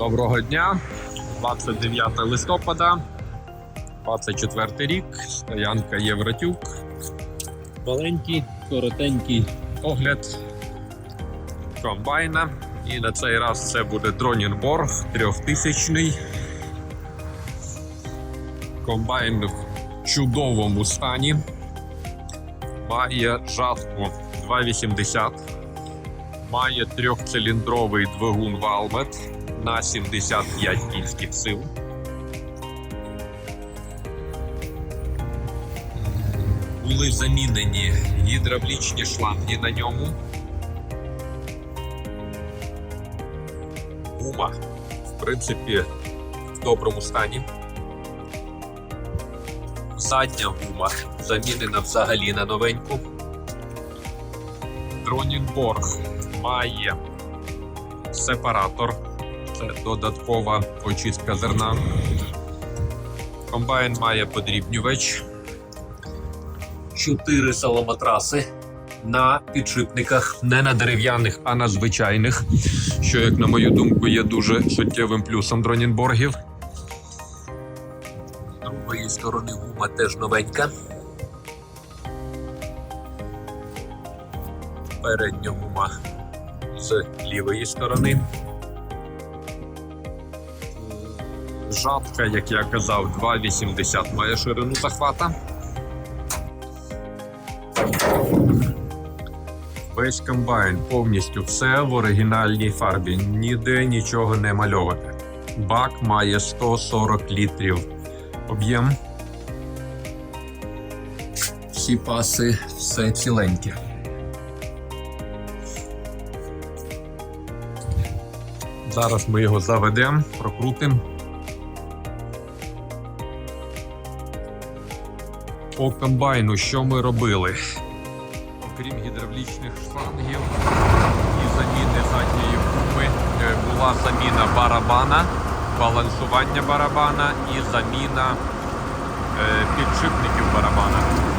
Доброго дня, 29 листопада, 24 рік, стоянка Євротюк. Маленький, коротенький огляд комбайна. І на цей раз це буде Дронінборг трьохтисячний. Комбайн в чудовому стані. Має жатку 2,80. Має трьохциліндровий двигун Valmet на 75 кінських сил. Були замінені гідравлічні шланги на ньому. Гума, в принципі, в доброму стані. Задня гума замінена взагалі на новеньку. Дронінборг має сепаратор, це додаткова очистка зерна. Комбайн має подрібнювач. Чотири саломатраси на підшипниках, не на дерев'яних, а на звичайних, що, як на мою думку, є дуже суттєвим плюсом дронінборгів. З другої сторони гума теж новенька. Передня гума з лівої сторони. Жатка, як я казав, 2,80 має ширину захвата. Весь комбайн повністю все в оригінальній фарбі. Ніде нічого не мальоване. Бак має 140 літрів об'єм. Всі паси все ціленьке. Зараз ми його заведемо, прокрутимо. По комбайну, що ми робили? Окрім гідравлічних шлангів і заміни задньої гуми, е, була заміна барабана, балансування барабана і заміна е, підшипників барабана.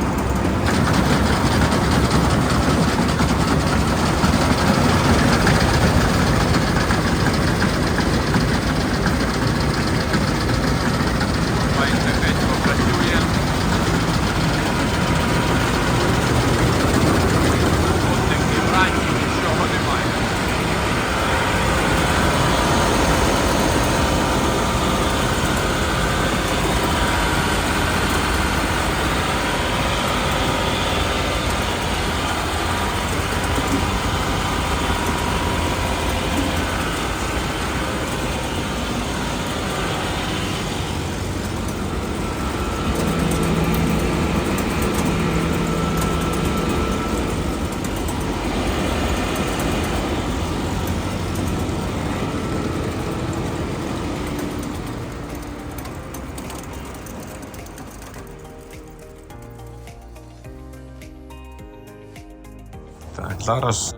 Так, зараз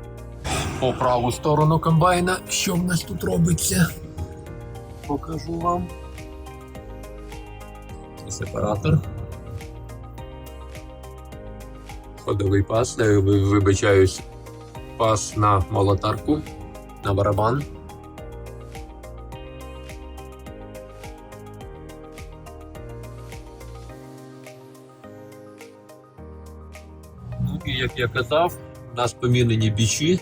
по праву сторону комбайна, що в нас тут робиться. Покажу вам. Це сепаратор. Ходовий пас, ви- вибачаюсь, пас на молотарку, на барабан. Ну і як я казав, у нас помінені бічі,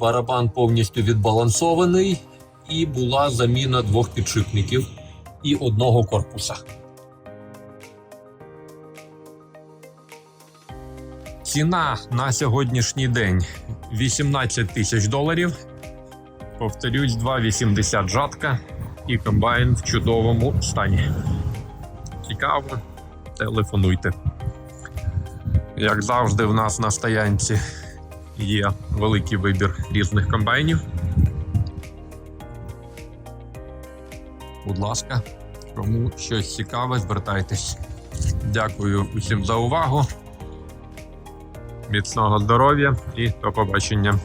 барабан повністю відбалансований, і була заміна двох підшипників і одного корпуса. Ціна на сьогоднішній день 18 тисяч доларів. Повторюсь, 2,80 жатка і комбайн в чудовому стані. Цікаво, телефонуйте. Як завжди, в нас на стоянці є великий вибір різних комбайнів. Будь ласка, кому щось цікаве, звертайтесь. Дякую усім за увагу. Міцного здоров'я і до побачення.